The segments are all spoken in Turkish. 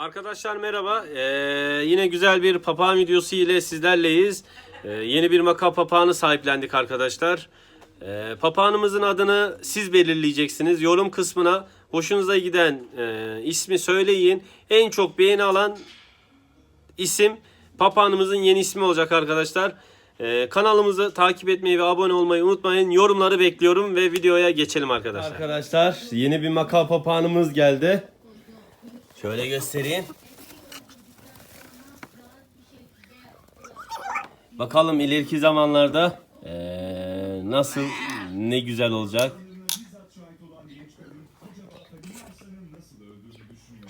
Arkadaşlar merhaba. Ee, yine güzel bir papağan videosu ile sizlerleyiz. Ee, yeni bir maka papağanı sahiplendik arkadaşlar. Ee, papağanımızın adını siz belirleyeceksiniz. Yorum kısmına hoşunuza giden e, ismi söyleyin. En çok beğeni alan isim papağanımızın yeni ismi olacak arkadaşlar. Ee, kanalımızı takip etmeyi ve abone olmayı unutmayın. Yorumları bekliyorum ve videoya geçelim arkadaşlar. Arkadaşlar yeni bir maka papağanımız geldi. Şöyle göstereyim. Bakalım ileriki zamanlarda eee, nasıl ne güzel olacak.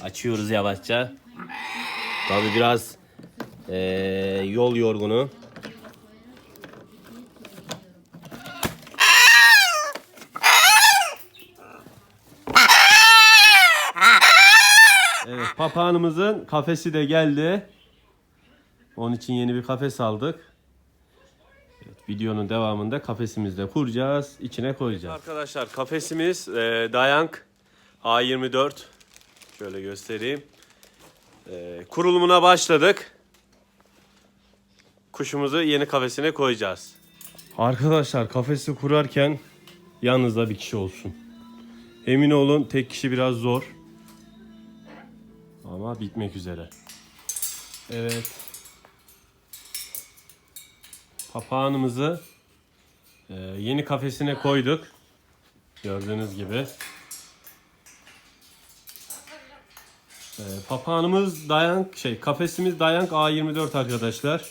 Açıyoruz yavaşça. Tabi biraz eee, yol yorgunu. Evet, papağanımızın kafesi de geldi. Onun için yeni bir kafes aldık. Evet, videonun devamında kafesimizde kuracağız. içine koyacağız. Arkadaşlar kafesimiz e, Dayank A24. Şöyle göstereyim. E, kurulumuna başladık. Kuşumuzu yeni kafesine koyacağız. Arkadaşlar kafesi kurarken yanınızda bir kişi olsun. Emin olun tek kişi biraz zor. Ama bitmek üzere. Evet. Papağanımızı e, yeni kafesine koyduk. Gördüğünüz gibi. E, papağanımız dayank şey kafesimiz dayank A24 arkadaşlar.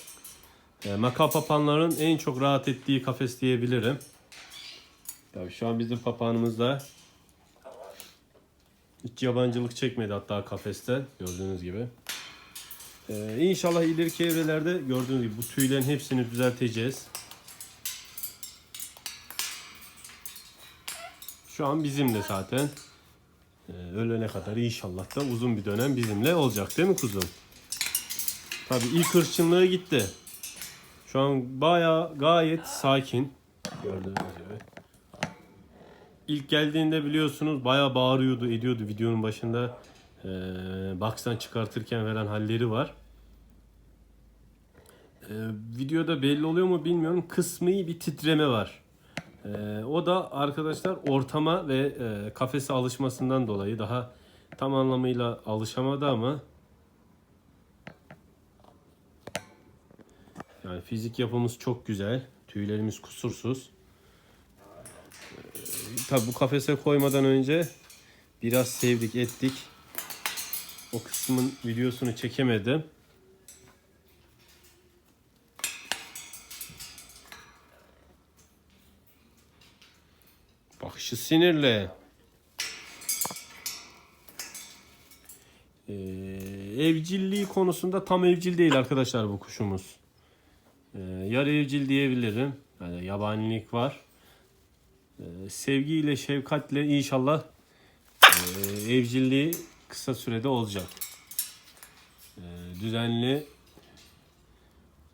E, maka papağanların en çok rahat ettiği kafes diyebilirim. Tabii şu an bizim papağanımız da hiç yabancılık çekmedi hatta kafeste gördüğünüz gibi. Ee, inşallah ileriki evrelerde gördüğünüz gibi bu tüylerin hepsini düzelteceğiz. Şu an bizimle zaten. Ee, ölene kadar inşallah da uzun bir dönem bizimle olacak değil mi kuzum? Tabii ilk hırçınlığı gitti. Şu an bayağı gayet sakin. Gördüğünüz gibi. İlk geldiğinde biliyorsunuz bayağı bağırıyordu, ediyordu videonun başında. Ee, box'tan çıkartırken veren halleri var. Ee, videoda belli oluyor mu bilmiyorum. Kısmi bir titreme var. Ee, o da arkadaşlar ortama ve e, kafese alışmasından dolayı daha tam anlamıyla alışamadı ama yani fizik yapımız çok güzel. Tüylerimiz kusursuz. Tabi bu kafese koymadan önce biraz sevdik ettik. O kısmın videosunu çekemedim. Bakışı sinirli. Ee, evcilliği konusunda tam evcil değil arkadaşlar bu kuşumuz. Ee, yarı evcil diyebilirim. Yani yabanilik var. Ee, sevgiyle, şefkatle inşallah e, evcilliği kısa sürede olacak. Ee, düzenli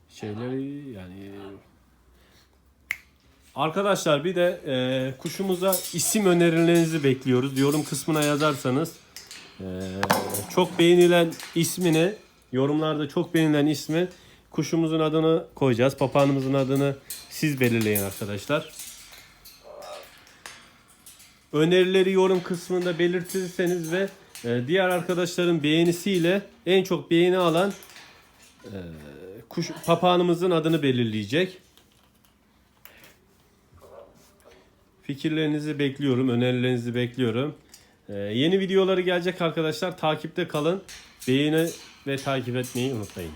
şeyleri yani Arkadaşlar bir de e, kuşumuza isim önerilerinizi bekliyoruz. Yorum kısmına yazarsanız e, çok beğenilen ismini yorumlarda çok beğenilen ismi kuşumuzun adını koyacağız. Papağanımızın adını siz belirleyin arkadaşlar. Önerileri yorum kısmında belirtirseniz ve e, diğer arkadaşların beğenisiyle en çok beğeni alan e, kuş papağanımızın adını belirleyecek. Fikirlerinizi bekliyorum, önerilerinizi bekliyorum. E, yeni videoları gelecek arkadaşlar. Takipte kalın. Beğeni ve takip etmeyi unutmayın.